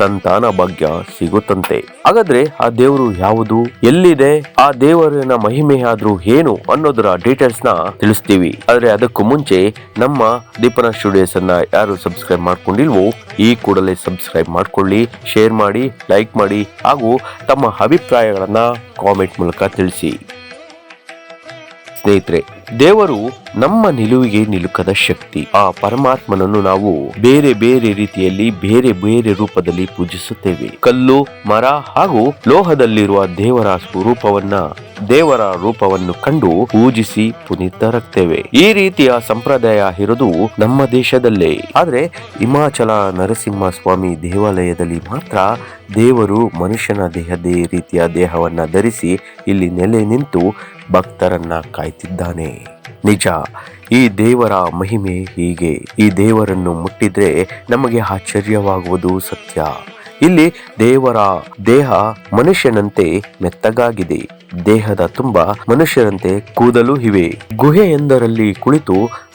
ಸಂತಾನ ಭಾಗ್ಯ ಸಿಗುತ್ತಂತೆ. ಹಾಗಾದ್ರೆ ಆ ದೇವರು ಯಾವುದು? ಎಲ್ಲಿದೆ? ಆ ದೇವರಿನ ಮಹಿಮೆಯಾದ್ರೂ ಏನು ಅನ್ನೋದರ ಡೀಟೇಲ್ಸ್ನ ತಿಳಿಸ್ತೀವಿ. ಆದ್ರೆ ಅದಕ್ಕೂ ಮುಂಚೆ ನಮ್ಮ ದೀಪನ ಸ್ಟುಡಿಯೋಸ್ ಅನ್ನ ಯಾರು ಸಬ್ಸ್ಕ್ರೈಬ್ ಮಾಡ್ಕೊಂಡಿಲ್ವೋ, ಈ ಕೂಡಲೇ ಸಬ್ಸ್ಕ್ರೈಬ್ ಮಾಡ್ಕೊಳ್ಳಿ ಶೇರ್ ಮಾಡಿ ಲೈಕ್ ಮಾಡಿ, ಹಾಗೂ ತಮ್ಮ ಅಭಿಪ್ರಾಯಗಳನ್ನ ಕಾಮೆಂಟ್ ಮೂಲಕ ತಿಳಿಸಿ. ಸ್ನೇಹಿತರೆ, ದೇವರು ನಮ್ಮ ನಿಲುವಿಗೆ ನಿಲುಕದ ಶಕ್ತಿ. ಆ ಪರಮಾತ್ಮನನ್ನು ನಾವು ಬೇರೆ ಬೇರೆ ರೀತಿಯಲ್ಲಿ, ಬೇರೆ ಬೇರೆ ರೂಪದಲ್ಲಿ ಪೂಜಿಸುತ್ತೇವೆ. ಕಲ್ಲು, ಮರ ಹಾಗೂ ಲೋಹದಲ್ಲಿರುವ ದೇವರ ಸ್ವರೂಪವನ್ನ ದೇವರ ರೂಪವನ್ನು ಕಂಡು ಪೂಜಿಸಿ ಪುನೀತರಾಗ್ತೇವೆ ಈ ರೀತಿಯ ಸಂಪ್ರದಾಯ ಇರೋದು ನಮ್ಮ ದೇಶದಲ್ಲೇ. ಆದ್ರೆ ಹಿಮಾಚಲ ನರಸಿಂಹ ಸ್ವಾಮಿ ದೇವಾಲಯದಲ್ಲಿ ಮಾತ್ರ ದೇವರು ಮನುಷ್ಯನ ದೇಹದೇ ರೀತಿಯ ದೇಹವನ್ನ ಧರಿಸಿ ಇಲ್ಲಿ ನೆಲೆ ನಿಂತು ಭಕ್ತರನ್ನ ಕಾಯ್ತಿದ್ದಾನೆ. ನಿಜ, ಈ ದೇವರ ಮಹಿಮೆ ಹೀಗೆ. ಈ ದೇವರನ್ನು ಮುಟ್ಟಿದ್ರೆ ನಮಗೆ ಆಶ್ಚರ್ಯವಾಗುವುದು ಸತ್ಯ. ಇಲ್ಲಿ ದೇವರ ದೇಹ ಮನುಷ್ಯನಂತೆ ಮೆತ್ತಗಾಗಿದೆ. ದೇಹದ ತುಂಬ ಮನುಷ್ಯರಂತೆ ಕೂದಲು ಇವೆ. ಗುಹೆಯೊಂದರಲ್ಲಿ ಕುಳಿತು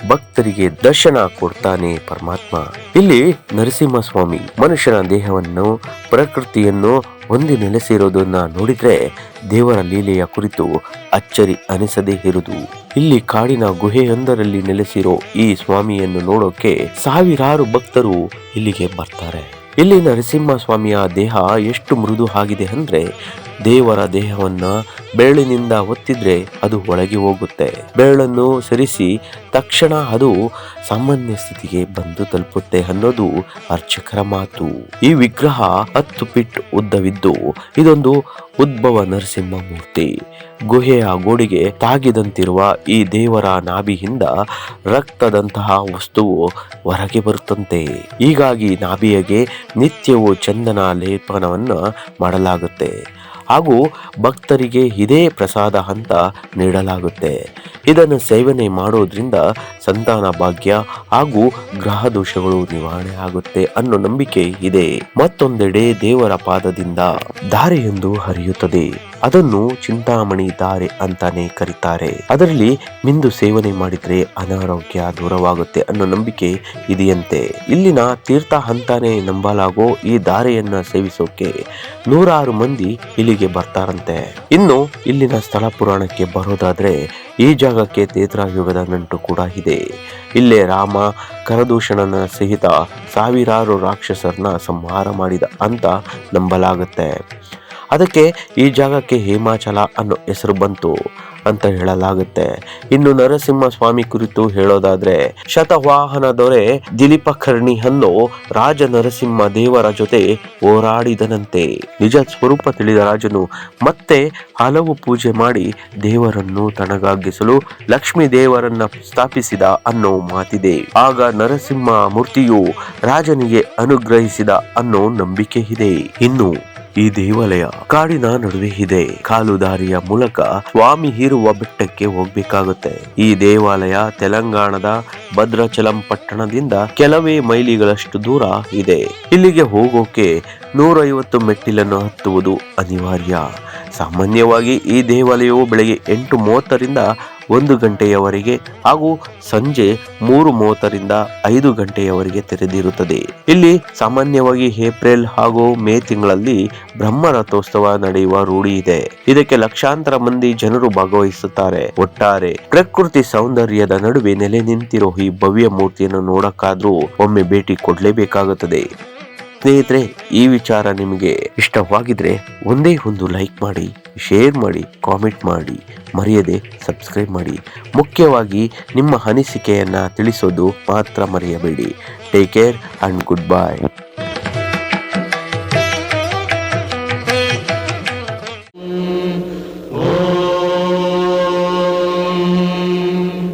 ಭಕ್ತರಿಗೆ ದರ್ಶನ ಕೊಡ್ತಾನೆ ಪರಮಾತ್ಮ. ಇಲ್ಲಿ ನರಸಿಂಹಸ್ವಾಮಿ ಮನುಷ್ಯನ ದೇಹವನ್ನು, ಪ್ರಕೃತಿಯನ್ನು ಹೊಂದಿ ನೆಲೆಸಿರೋದನ್ನ ನೋಡಿದ್ರೆ ದೇವರ ಲೀಲೆಯ ಕುರಿತು ಅಚ್ಚರಿ ಅನಿಸದೇ ಇರುವುದು. ಇಲ್ಲಿ ಕಾಡಿನ ಗುಹೆಯೊಂದರಲ್ಲಿ ನೆಲೆಸಿರೋ ಈ ಸ್ವಾಮಿಯನ್ನು ನೋಡೋಕೆ ಸಾವಿರಾರು ಭಕ್ತರು ಇಲ್ಲಿಗೆ ಬರ್ತಾರೆ. ಇಲ್ಲಿ ನರಸಿಂಹ ಸ್ವಾಮಿಯ ದೇಹ ಎಷ್ಟು ಮೃದು ಆಗಿದೆ ಅಂದ್ರೆ ದೇವರ ದೇಹವನ್ನು ಬೆರಳಿನಿಂದ ಒತ್ತಿದ್ರೆ ಅದು ಒಳಗೆ ಹೋಗುತ್ತೆ. ಬೆರಳನ್ನು ಸರಿಸಿ ತಕ್ಷಣ ಅದು ಸಾಮಾನ್ಯ ಸ್ಥಿತಿಗೆ ಬಂದು ತಲುಪುತ್ತೆ ಅನ್ನೋದು ಅರ್ಚಕರ ಮಾತು. ಈ ವಿಗ್ರಹ ಹತ್ತು ಫಿಟ್ ಉದ್ದವಿದ್ದು ಇದೊಂದು ಉದ್ಭವ ನರಸಿಂಹ ಮೂರ್ತಿ. ಗುಹೆಯ ಗೋಡೆಗೆ ತಾಗಿದಂತಿರುವ ಈ ದೇವರ ನಾಭಿಯಿಂದ ರಕ್ತದಂತಹ ವಸ್ತುವು ಹೊರಗೆ ಬರುತ್ತಂತೆ. ಹೀಗಾಗಿ ನಾಭಿಯಗೆ ನಿತ್ಯವೂ ಚಂದನ ಲೇಪನವನ್ನು ಮಾಡಲಾಗುತ್ತೆ. ಹಾಗೂ ಭಕ್ತರಿಗೆ ಇದೇ ಪ್ರಸಾದ ಅಂತ ನೀಡಲಾಗುತ್ತೆ. ಇದನ್ನು ಸೇವನೆ ಮಾಡೋದ್ರಿಂದ ಸಂತಾನ ಭಾಗ್ಯ ಹಾಗೂ ಗ್ರಹ ದೋಷಗಳು ನಿವಾರಣೆ ಆಗುತ್ತೆ ಅನ್ನೋ ನಂಬಿಕೆ ಇದೆ. ಮತ್ತೊಂದೆಡೆ ದೇವರ ಪಾದದಿಂದ ದಾರಿಯೊಂದು ಹರಿಯುತ್ತದೆ. ಅದನ್ನು ಚಿಂತಾಮಣಿ ದಾರೆ ಅಂತಾನೆ ಕರೀತಾರೆ. ಅದರಲ್ಲಿ ಮಿಂದು ಸೇವನೆ ಮಾಡಿದ್ರೆ ಅನಾರೋಗ್ಯ ದೂರವಾಗುತ್ತೆ ಅನ್ನೋ ನಂಬಿಕೆ ಇದೆಯಂತೆ. ಇಲ್ಲಿನ ತೀರ್ಥ ಅಂತಾನೆ ನಂಬಲಾಗೋ ಈ ದಾರೆಯನ್ನ ಸೇವಿಸೋಕೆ ನೂರಾರು ಮಂದಿ ಇಲ್ಲಿಗೆ ಬರ್ತಾರಂತೆ. ಇನ್ನು ಇಲ್ಲಿನ ಸ್ಥಳ ಪುರಾಣಕ್ಕೆ ಬರೋದಾದ್ರೆ ಈ ಜಾಗಕ್ಕೆ ಯುಗದ ನಂಟು ಕೂಡ ಇದೆ. ಇಲ್ಲೇ ರಾಮ ಕರದೂಷಣನ ಸಹಿತ ಸಾವಿರಾರು ರಾಕ್ಷಸರನ್ನ ಸಂಹಾರ ಮಾಡಿದ ಅಂತ ನಂಬಲಾಗುತ್ತೆ. ಅದಕ್ಕೆ ಈ ಜಾಗಕ್ಕೆ ಹಿಮಾಚಲ ಅನ್ನೋ ಹೆಸರು ಬಂತು ಅಂತ ಹೇಳಲಾಗುತ್ತೆ. ಇನ್ನು ನರಸಿಂಹ ಸ್ವಾಮಿ ಕುರಿತು ಹೇಳೋದಾದ್ರೆ, ಶತವಾಹನ ದೊರೆ ದಿಲೀಪ ಕರ್ಣಿ ಅನ್ನೋ ರಾಜ ನರಸಿಂಹ ದೇವರ ಜೊತೆ ಹೋರಾಡಿದನಂತೆ. ನಿಜ ಸ್ವರೂಪ ತಿಳಿದ ರಾಜನು ಮತ್ತೆ ಹಲವು ಪೂಜೆ ಮಾಡಿ ದೇವರನ್ನು ತಣಗಾಗಿಸಲು ಲಕ್ಷ್ಮೀ ದೇವರನ್ನ ಸ್ಥಾಪಿಸಿದ ಅನ್ನೋ ಮಾತಿದೆ. ಆಗ ನರಸಿಂಹ ಮೂರ್ತಿಯು ರಾಜನಿಗೆ ಅನುಗ್ರಹಿಸಿದ ಅನ್ನೋ ನಂಬಿಕೆ ಇದೆ. ಇನ್ನು ಈ ದೇವಾಲಯ ಕಾಡಿನ ನಡುವೆ ಇದೆ. ಕಾಲು ದಾರಿಯ ಮೂಲಕ ಸ್ವಾಮಿ ಹೀರುವ ಬೆಟ್ಟಕ್ಕೆ ಹೋಗ್ಬೇಕಾಗುತ್ತೆ. ಈ ದೇವಾಲಯ ತೆಲಂಗಾಣದ ಭದ್ರಚಲಂ ಪಟ್ಟಣದಿಂದ ಕೆಲವೇ ಮೈಲಿಗಳಷ್ಟು ದೂರ ಇದೆ. ಇಲ್ಲಿಗೆ ಹೋಗೋಕೆ ನೂರೈವತ್ತು ಮೆಟ್ಟಿಲನ್ನು ಹತ್ತುವುದು ಅನಿವಾರ್ಯ. ಸಾಮಾನ್ಯವಾಗಿ ಈ ದೇವಾಲಯವು ಬೆಳಗ್ಗೆ ಎಂಟು ಮೂವತ್ತರಿಂದ ಒಂದು ಗಂಟೆಯವರೆಗೆ ಹಾಗೂ ಸಂಜೆ ಮೂರು ಮೂವತ್ತರಿಂದ ಐದು ಗಂಟೆಯವರೆಗೆ ತೆರೆದಿರುತ್ತದೆ. ಇಲ್ಲಿ ಸಾಮಾನ್ಯವಾಗಿ ಏಪ್ರಿಲ್ ಹಾಗೂ ಮೇ ತಿಂಗಳಲ್ಲಿ ಬ್ರಹ್ಮ ರಥೋತ್ಸವ ನಡೆಯುವ ರೂಢಿ ಇದೆ. ಇದಕ್ಕೆ ಲಕ್ಷಾಂತರ ಮಂದಿ ಜನರು ಭಾಗವಹಿಸುತ್ತಾರೆ. ಒಟ್ಟಾರೆ ಪ್ರಕೃತಿ ಸೌಂದರ್ಯದ ನಡುವೆ ನೆಲೆ ನಿಂತಿರೋ ಈ ಭವ್ಯ ಮೂರ್ತಿಯನ್ನು ನೋಡಕ್ಕಾದ್ರೂ ಒಮ್ಮೆ ಭೇಟಿ ಕೊಡಲೇಬೇಕಾಗುತ್ತದೆ. ಸ್ನೇಹಿತರೆ, ಈ ವಿಚಾರ ನಿಮಗೆ ಇಷ್ಟವಾಗಿದ್ರೆ ಒಂದೇ ಒಂದು ಲೈಕ್ ಮಾಡಿ. ಶೇರ್ ಮಾಡಿ ಕಾಮೆಂಟ್ ಮಾಡಿ, ಮರೆಯದೆ ಸಬ್ಸ್ಕ್ರೈಬ್ ಮಾಡಿ. ಮುಖ್ಯವಾಗಿ ನಿಮ್ಮ ಅನಿಸಿಕೆಯನ್ನು ತಿಳಿಸೋದು ಮಾತ್ರ ಮರೆಯಬೇಡಿ. Take care and good bye